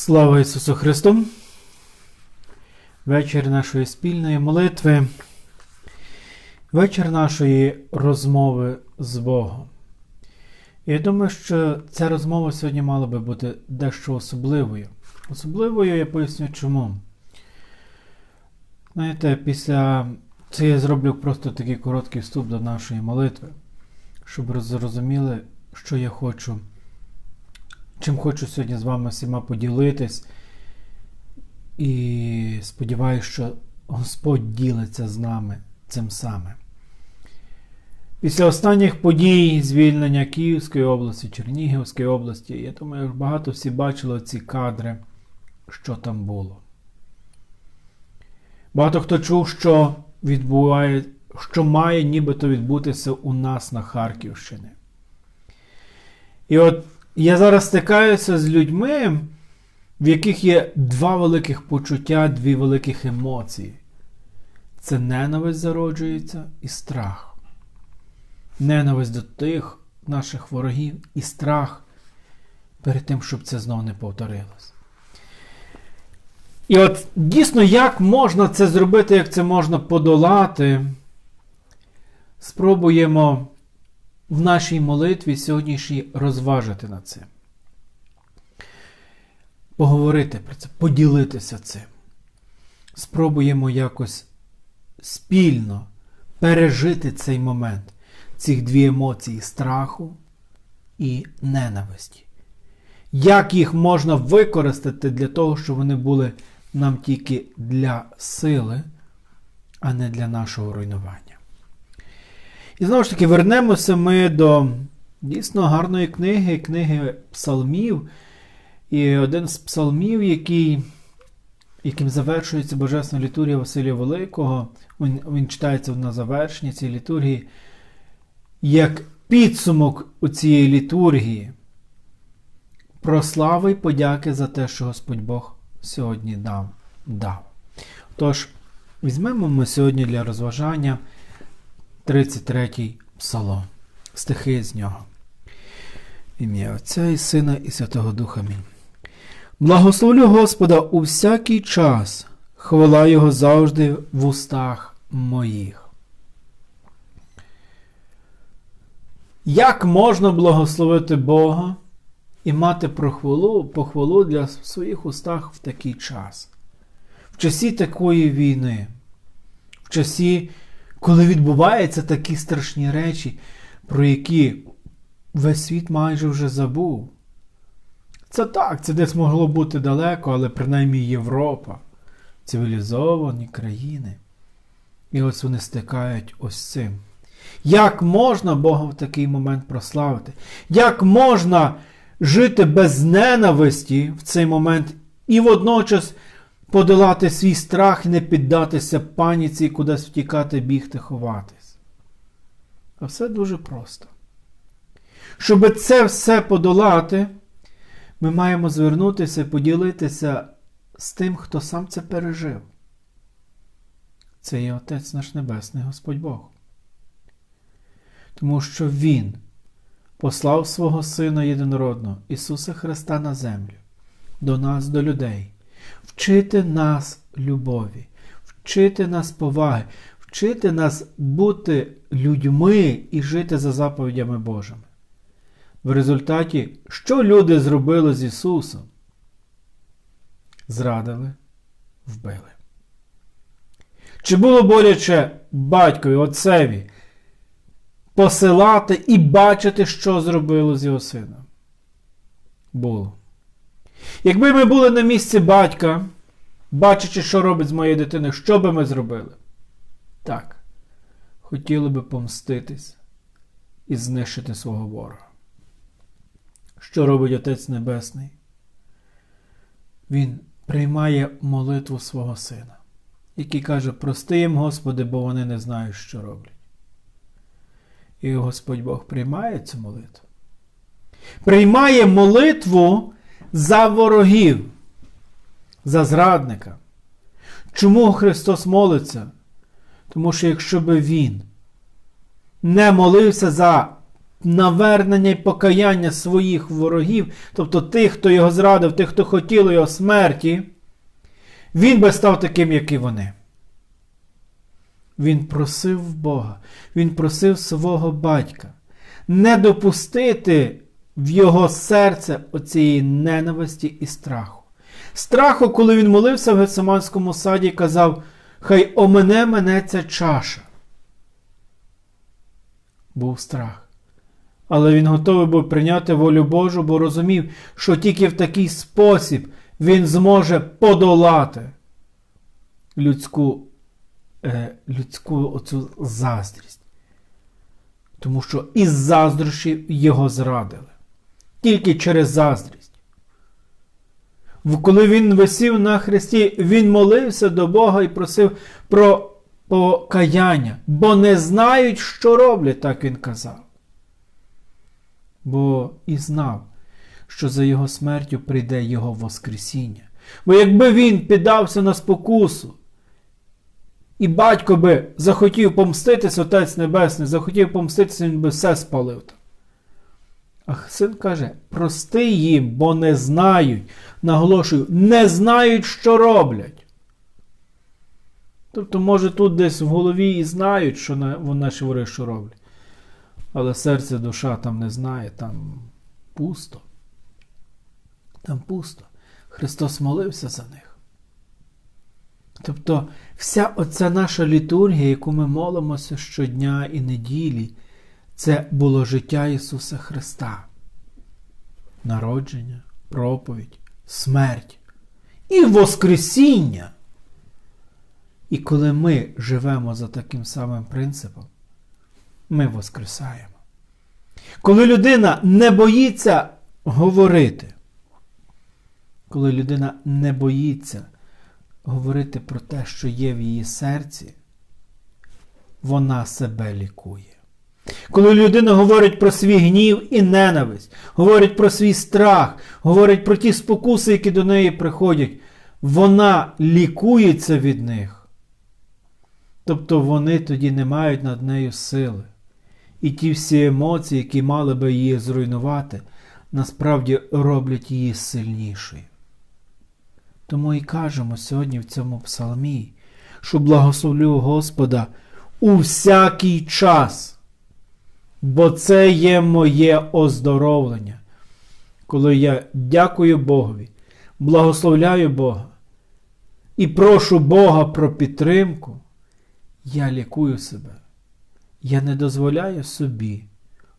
Слава Ісусу Христу! Вечір нашої спільної молитви, вечір нашої розмови з Богом. І я думаю, що ця розмова сьогодні мала би бути дещо особливою. Особливою я поясню чому. Знаєте, після це я зроблю просто такий короткий вступ до нашої молитви, щоб зрозуміли, що я хочу чим хочу сьогодні з вами всіма поділитись. І сподіваюся, що Господь ділиться з нами цим самим. Після останніх подій звільнення Київської області, Чернігівської області, я думаю, багато всі бачили ці кадри, що там було. Багато хто чув, що відбуває, що має нібито відбутися у нас на Харківщині. І от я зараз стикаюся з людьми, в яких є два великих почуття, дві великих емоції. Це ненависть зароджується і страх. Ненависть до тих наших ворогів і страх перед тим, щоб це знову не повторилось. І от дійсно, як можна це зробити, як це можна подолати, спробуємо в нашій молитві сьогоднішній розважити над цим. Поговорити про це, поділитися цим. Спробуємо якось спільно пережити цей момент, цих дві емоції страху і ненависті. Як їх можна використати для того, щоб вони були нам тільки для сили, а не для нашого руйнування? І знову ж таки, вернемося ми до дійсно гарної книги, книги псалмів. І один з псалмів, який, яким завершується Божественна літургія Василія Великого, він, він читається на завершенні цієї літургії, як підсумок у цієї літургії. Про славу і подяки за те, що Господь Бог сьогодні дав. дав. Тож, візьмемо ми сьогодні для розважання 33 псалом. Стихи з нього. Ім'я Отця і Сина, і Святого Духа. Амінь. Благословлю Господа у всякий час, хвала Його завжди в устах моїх. Як можна благословити Бога і мати прохвалу, похвалу для своїх устах в такий час? В часі такої війни, в часі коли відбуваються такі страшні речі, про які весь світ майже вже забув. Це так, це десь могло бути далеко, але принаймні Європа, цивілізовані країни. І ось вони стикають ось цим. Як можна Бога в такий момент прославити? Як можна жити без ненависті в цей момент і водночас подолати свій страх і не піддатися паніці і кудись втікати, бігти, ховатись. А все дуже просто. Щоб це все подолати, ми маємо звернутися і поділитися з тим, хто сам це пережив. Це є Отець наш Небесний Господь Бог. Тому що Він послав свого Сина Єдинородного, Ісуса Христа на землю, до нас, до людей вчити нас любові, вчити нас поваги, вчити нас бути людьми і жити за заповідями Божими. В результаті, що люди зробили з Ісусом? Зрадили, вбили. Чи було боляче батькові, отцеві посилати і бачити, що зробило з його сином? Було. Якби ми були на місці батька, бачачи, що робить з моєю дитиною, що би ми зробили? Так, хотіли би помститись і знищити свого ворога. Що робить Отець Небесний? Він приймає молитву свого сина, який каже: Прости їм, Господи, бо вони не знають, що роблять. І Господь Бог приймає цю молитву. Приймає молитву за ворогів, за зрадника. Чому Христос молиться? Тому що якщо би Він не молився за навернення і покаяння своїх ворогів, тобто тих, хто його зрадив, тих, хто хотів його смерті, він би став таким, як і вони. Він просив Бога, він просив свого батька не допустити в його серце оцієї ненависті і страху. Страху, коли він молився в Гециманському саді і казав, хай омене мене ця чаша. Був страх. Але він готовий був прийняти волю Божу, бо розумів, що тільки в такий спосіб він зможе подолати людську, е, людську оцю заздрість. Тому що із заздрощів його зрадили. Тільки через заздрість. Коли він висів на хресті, він молився до Бога і просив про покаяння, бо не знають, що роблять, так він казав. Бо і знав, що за його смертю прийде його Воскресіння. Бо якби він піддався на спокусу, і батько би захотів помститися, Отець Небесний, захотів помститися, він би все спалив там. А син каже: прости їм, бо не знають, наголошую, не знають, що роблять. Тобто, може, тут десь в голові і знають, що наші вори що роблять. Але серце, душа там не знає, там пусто. Там пусто. Христос молився за них. Тобто, вся оця наша літургія, яку ми молимося щодня і неділі, це було життя Ісуса Христа. Народження, проповідь, смерть і Воскресіння. І коли ми живемо за таким самим принципом, ми воскресаємо. Коли людина не боїться говорити, коли людина не боїться говорити про те, що є в її серці, вона себе лікує. Коли людина говорить про свій гнів і ненависть, говорить про свій страх, говорить про ті спокуси, які до неї приходять, вона лікується від них. Тобто вони тоді не мають над нею сили. І ті всі емоції, які мали би її зруйнувати, насправді роблять її сильнішою. Тому і кажемо сьогодні в цьому псалмі, що благословлю Господа у всякий час, бо це є моє оздоровлення. Коли я дякую Богові, благословляю Бога і прошу Бога про підтримку, я лікую себе. Я не дозволяю собі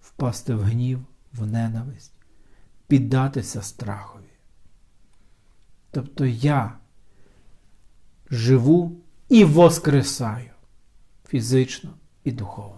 впасти в гнів, в ненависть, піддатися страхові. Тобто я живу і воскресаю фізично і духовно.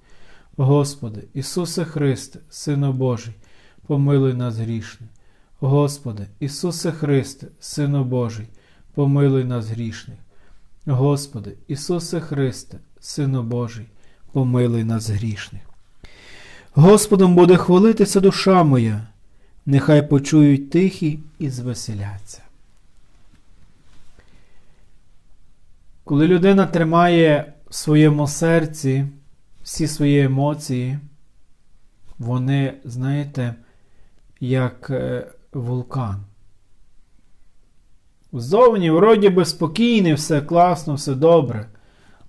Господи, Ісусе Христе, Сину Божий, помилуй нас грішних. Господи, Ісусе Христе, Сину Божий, помилуй нас грішних. Господи, Ісусе Христе, Сину Божий, помилуй нас грішних. Господом буде хвалитися душа моя, нехай почують тихі і звеселяться. Коли людина тримає в своєму серці всі свої емоції, вони, знаєте, як е, вулкан. Ззовні, вроді би, спокійний, все класно, все добре.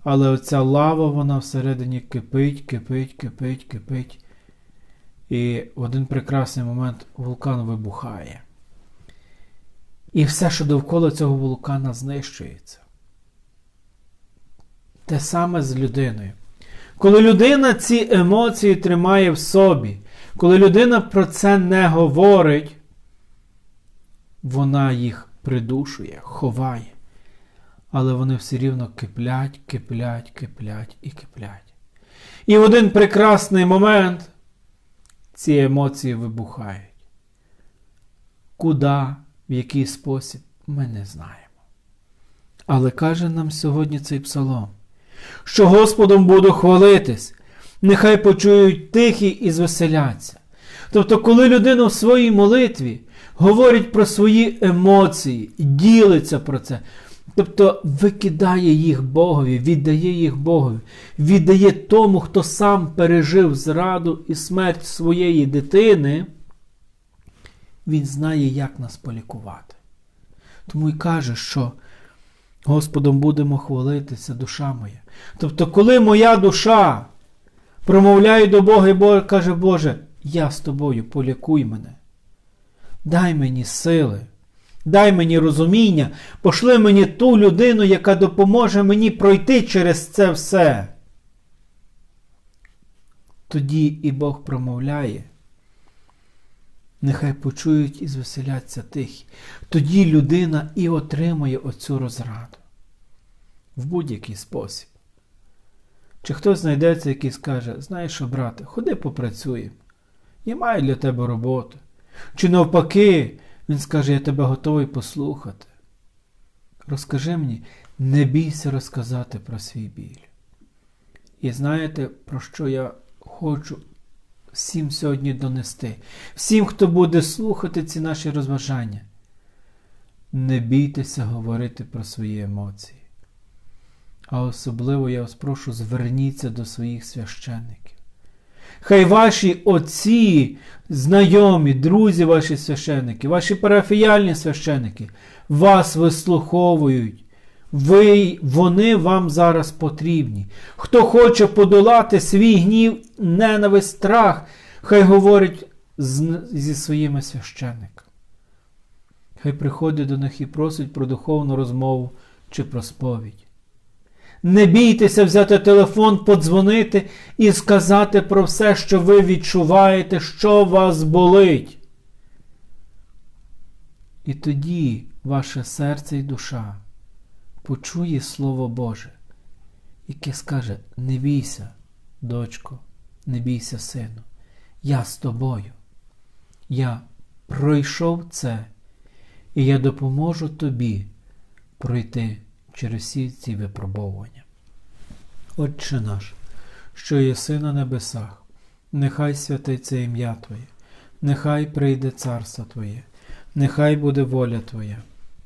Але оця лава, вона всередині кипить, кипить, кипить, кипить. І в один прекрасний момент вулкан вибухає. І все, що довкола цього вулкана, знищується. Те саме з людиною. Коли людина ці емоції тримає в собі, коли людина про це не говорить, вона їх придушує, ховає. Але вони все рівно киплять, киплять, киплять і киплять. І в один прекрасний момент ці емоції вибухають. Куди, в який спосіб, ми не знаємо. Але каже нам сьогодні цей псалом, що Господом буду хвалитись, нехай почують тихі і звеселяться. Тобто, коли людина в своїй молитві говорить про свої емоції, ділиться про це, тобто викидає їх Богові, віддає їх Богові, віддає тому, хто сам пережив зраду і смерть своєї дитини, він знає, як нас полікувати. Тому й каже, що Господом будемо хвалитися, душа моя. Тобто, коли моя душа промовляє до Бога і Бог каже, Боже, я з тобою, полікуй мене. Дай мені сили, дай мені розуміння, пошли мені ту людину, яка допоможе мені пройти через це все. Тоді і Бог промовляє. Нехай почують і звеселяться тихі. Тоді людина і отримує оцю розраду в будь-який спосіб. Чи хтось знайдеться, який скаже, знаєш що, брате, ходи попрацюємо. Я маю для тебе роботу. Чи навпаки, він скаже, я тебе готовий послухати. Розкажи мені, не бійся розказати про свій біль. І знаєте, про що я хочу всім сьогодні донести? Всім, хто буде слухати ці наші розважання. Не бійтеся говорити про свої емоції. А особливо я вас прошу, зверніться до своїх священників. Хай ваші отці, знайомі, друзі, ваші священники, ваші парафіяльні священики вас вислуховують. Ви, Вони вам зараз потрібні. Хто хоче подолати свій гнів, ненависть, страх, хай говорить з, зі своїми священниками. Хай приходить до них і просить про духовну розмову чи про сповідь. Не бійтеся взяти телефон, подзвонити і сказати про все, що ви відчуваєте, що вас болить. І тоді ваше серце і душа почує Слово Боже, яке скаже: не бійся, дочко, не бійся, сину, я з тобою. Я пройшов це, і я допоможу тобі пройти через всі ці випробовування. Отче наш, що єси на небесах, нехай святиться ім'я Твоє, нехай прийде царство Твоє, нехай буде воля Твоя,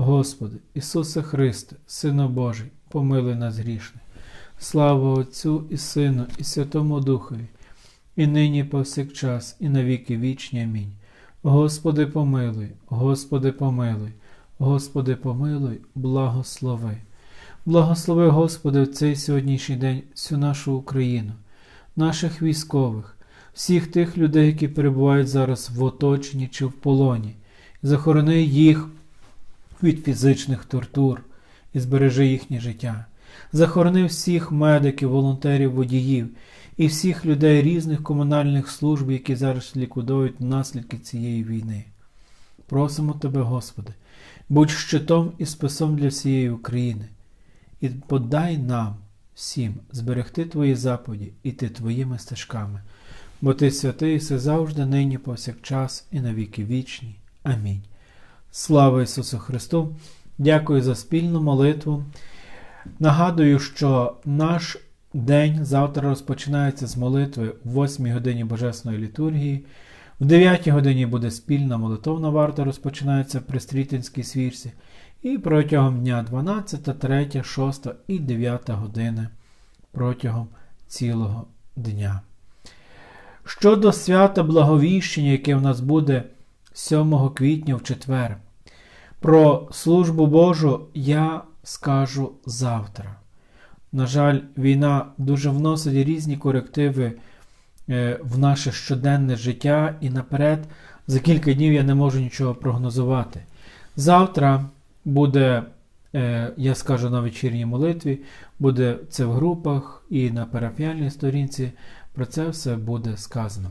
Господи, Ісусе Христе, Сино Божий, помилуй нас грішних. Слава Отцю і Сину, і Святому Духові, і нині, повсякчас, і навіки вічні. Амінь. Господи, помилуй, Господи, помилуй. Господи, помилуй, благослови. Благослови, Господи, в цей сьогоднішній день всю нашу Україну, наших військових, всіх тих людей, які перебувають зараз в оточенні чи в полоні. Захорони їх від фізичних тортур і збережи їхнє життя. Захорони всіх медиків, волонтерів, водіїв і всіх людей різних комунальних служб, які зараз ліквідують наслідки цієї війни. Просимо Тебе, Господи, будь щитом і спасом для всієї України, і подай нам всім зберегти Твої заповіді, іти Твоїми стежками, бо Ти святий все завжди, нині, повсякчас і на віки вічні. Амінь. Слава Ісусу Христу! Дякую за спільну молитву. Нагадую, що наш день завтра розпочинається з молитви в 8 годині Божесної літургії. В 9 годині буде спільна молитовна варта, розпочинається при Стрітинській свірці. І протягом дня 12, 3, 6 і 9 години протягом цілого дня. Щодо свята Благовіщення, яке в нас буде 7 квітня в четвер, про службу Божу я скажу завтра. На жаль, війна дуже вносить різні корективи е, в наше щоденне життя, і наперед за кілька днів я не можу нічого прогнозувати. Завтра буде, е, я скажу на вечірній молитві, буде це в групах і на парафіальній сторінці. Про це все буде сказано.